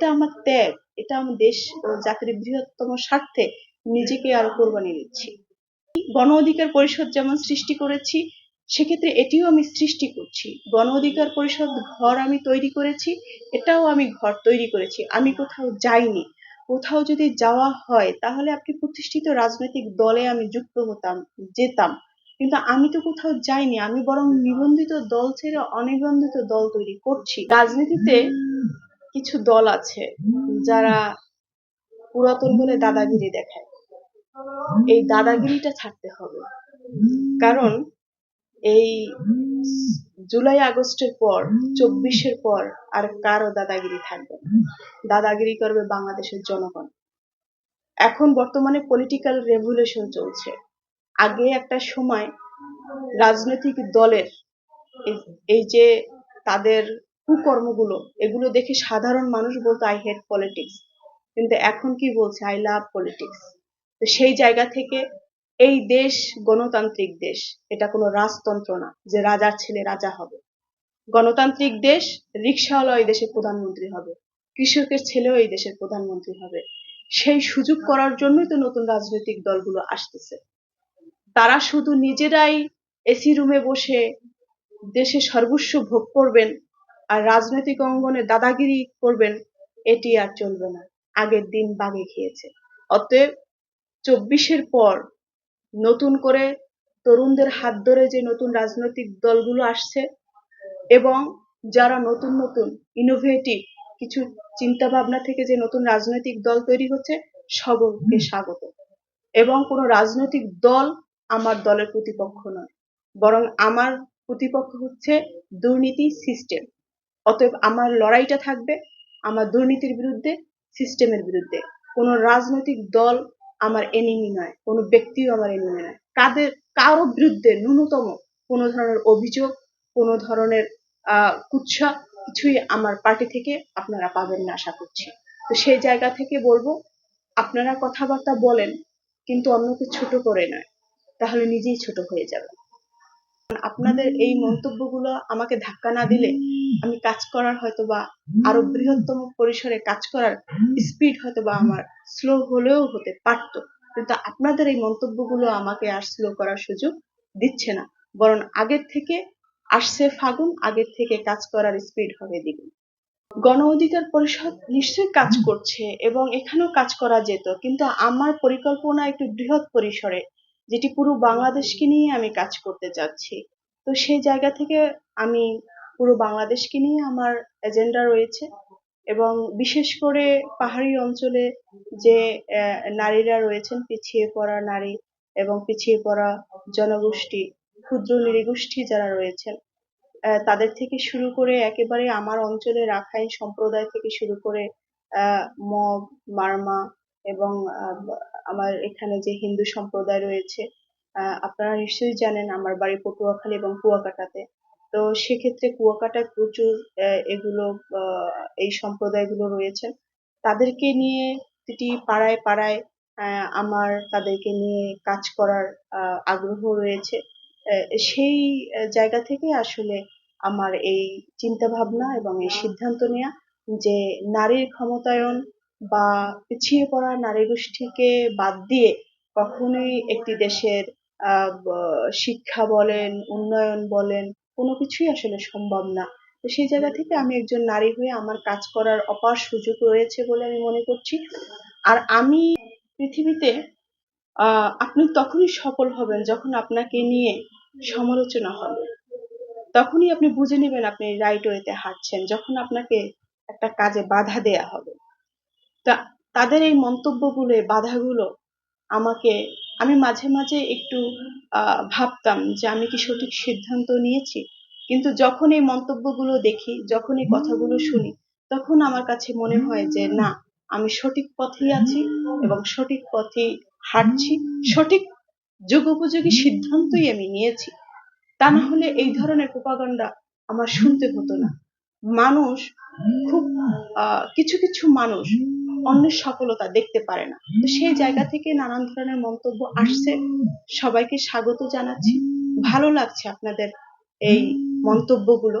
এটা আমার ত্যাগ, এটা আমার দেশ ও জাতির বৃহত্তম স্বার্থে নিজেকে আরও কোরবানি দিচ্ছি। গণ অধিকার পরিষদ যেমন সৃষ্টি করেছি, সেক্ষেত্রে এটিও আমি সৃষ্টি করছি। গণ অধিকার পরিষদ ঘর আমি তৈরি করেছি, এটাও আমি ঘর তৈরি করেছি। আমি কোথাও যাইনি। কোথাও যদি যাওয়া হয়, তাহলে আপনি প্রতিষ্ঠিত রাজনৈতিক দলে আমি যুক্ত হতাম, যেতাম। কিন্তু আমি তো কোথাও যাইনি, আমি বরং নিবন্ধিত দল ছেড়ে অনিবন্ধিত দল তৈরি করছি। রাজনীতিতে কিছু দল আছে যারা পুরাতন বলে দাদাগিরি দেখায়। এই দাদাগিরিটা ছাড়তে হবে। কারণ এই জুলাই, আগস্টের পর, চব্বিশের পর আর কারও দাদাগিরি থাকবে দাদাগিরি করবে বাংলাদেশের জনগণ। এখন বর্তমানে পলিটিক্যাল রেভলিউশন চলছে। আগে একটা সময় রাজনৈতিক দলের এই যে তাদের কুকর্মগুলো, এগুলো দেখে সাধারণ মানুষ বলতো আই হেট পলিটিক্স কিন্তু এখন কি বলছে? আই লাভ পলিটিক্স তো সেই জায়গা থেকে এই দেশ গণতান্ত্রিক দেশ, এটা কোনো রাজতন্ত্র না যে রাজার ছেলে রাজা হবে। গণতান্ত্রিক দেশ রিক্সাওয়ালা এই দেশের প্রধানমন্ত্রী হবে, কৃষকের ছেলেও এই দেশের প্রধানমন্ত্রী হবে। সেই সুযোগ করার জন্যই তো নতুন রাজনৈতিক দলগুলো আসতেছে। তারা শুধু নিজেরাই এসি রুমে বসে দেশে সর্বস্ব ভোগ করবেন আর রাজনৈতিক অঙ্গনে দাদাগিরি করবেন, এটি আর চলবে না। আগের দিন বাগে খেয়েছে। অতএব চব্বিশের পর নতুন করে তরুণদের হাত ধরে যে নতুন রাজনৈতিক দলগুলো আসছে এবং যারা নতুন নতুন ইনোভেটিভ কিছু চিন্তা ভাবনা থেকে যে নতুন রাজনৈতিক দল তৈরি হচ্ছে সকলকে স্বাগত। এবং কোনো রাজনৈতিক দল আমার দলের প্রতিপক্ষ নয়, বরং আমার প্রতিপক্ষ হচ্ছে দুর্নীতি সিস্টেম অতএব আমার লড়াইটা থাকবে আমার দুর্নীতির বিরুদ্ধে সিস্টেমের বিরুদ্ধে। কোনো রাজনৈতিক দল আমার এনিমি নয়, কোনো ব্যক্তিও আমার এনিমি নয়। কাদের, কারও বিরুদ্ধে ন্যূনতম কোনো ধরনের অভিযোগ, কোনো ধরনের কুৎসা কিছুই আমার পার্টি থেকে আপনারা পাবেন না আশা করছি। তো সেই জায়গা থেকে বলব, আপনারা কথাবার্তা বলেন, কিন্তু অন্যকে ছোট করে নয়, তাহলে নিজেই ছোট হয়ে যাবে আপনাদের এই মন্তব্যগুলো আমাকে ধাক্কা না দিলে আমি কাজ করার হয়তো বা আরও বৃহত্তম পরিসরে কাজ করার স্পিড হয়তো বা আমার স্লো হলেও হতে পারত। কিন্তু আপনাদের এই মন্তব্যগুলো আমাকে আর স্লো করার সুযোগ দিচ্ছে না। বরং আগের থেকে আসছে ফাগুন, আগের থেকে কাজ করার স্পিড হবে দ্বিগুণ। গণ অধিকার পরিষদ নিশ্চয়ই কাজ করছে এবং এখানেও কাজ করা যেত, কিন্তু আমার পরিকল্পনা একটু বৃহৎ পরিসরে যেটি পুরো বাংলাদেশকে নিয়ে আমি কাজ করতে চাচ্ছি। তো সেই জায়গা থেকে আমি পুরো বাংলাদেশকে নিয়ে আমার এজেন্ডা রয়েছে এবং বিশেষ করে পাহাড়ি অঞ্চলে যে নারীরা রয়েছেন, পিছিয়ে পড়া নারী এবং পিছিয়ে পড়া জনগোষ্ঠী, ক্ষুদ্র নৃগোষ্ঠী যারা রয়েছেন তাদের থেকে শুরু করে একেবারে আমার অঞ্চলে রাখাইন সম্প্রদায় থেকে শুরু করে মগ, মারমা এবং আমার এখানে যে হিন্দু সম্প্রদায় রয়েছে আপনারা নিশ্চয়ই জানেন আমার বাড়ি পটুয়াখালী এবং কুয়াকাটাতে। তো সেক্ষেত্রে কুয়াকাটায় প্রচুর এগুলো এই সম্প্রদায়গুলো রয়েছেন তাদেরকে নিয়ে প্রতিটি পাড়ায় পাড়ায় আমার তাদেরকে নিয়ে কাজ করার আগ্রহ রয়েছে। সেই জায়গা থেকে আসলে আমার এই চিন্তা ভাবনা এবং এই সিদ্ধান্ত নেওয়া যে নারীর ক্ষমতায়ন বা পিছিয়ে পড়া নারী গোষ্ঠীকে বাদ দিয়ে কখনোই একটি দেশের শিক্ষা বলেন, উন্নয়ন বলেন, কোনো কিছুই আসলে সম্ভব না। তো সেই জায়গা থেকে আমি একজন নারী হয়ে আমার কাজ করার অপার সুযোগ রয়েছে বলে আমি মনে করছি। আর আমি পৃথিবীতে আপনি তখনই সফল হবেন যখন আপনাকে নিয়ে সমালোচনা হবে। তখনই আপনি বুঝে নেবেন আপনি রাইট ওয়েতে হাঁটছেন, যখন আপনাকে একটা কাজে বাধা দেয়া হবে। তা তাদের এই মন্তব্যগুলো বাধাগুলো আমাকে আমি মাঝে মাঝে একটু ভাবতাম যে আমি কি সঠিক সিদ্ধান্ত নিয়েছি। কিন্তু যখন এই মন্তব্যগুলো দেখি যখন এই কথাগুলো শুনি তখন আমার কাছে মনে হয় যে না আমি সঠিক পথেই আছি এবং সঠিক পথে হাঁটছি। সঠিক যুগোপযোগী সিদ্ধান্তই আমি নিয়েছি। তা না হলে এই ধরনের প্রপাগান্ডা আমার শুনতে হতো না। মানুষ খুব কিছু কিছু মানুষ অন্যের সফলতা দেখতে পারে না। তো সেই জায়গা থেকে নানান ধরনের মন্তব্য আসছে। সবাইকে স্বাগত জানাচ্ছি। ভালো লাগছে আপনাদের এই মন্তব্যগুলো।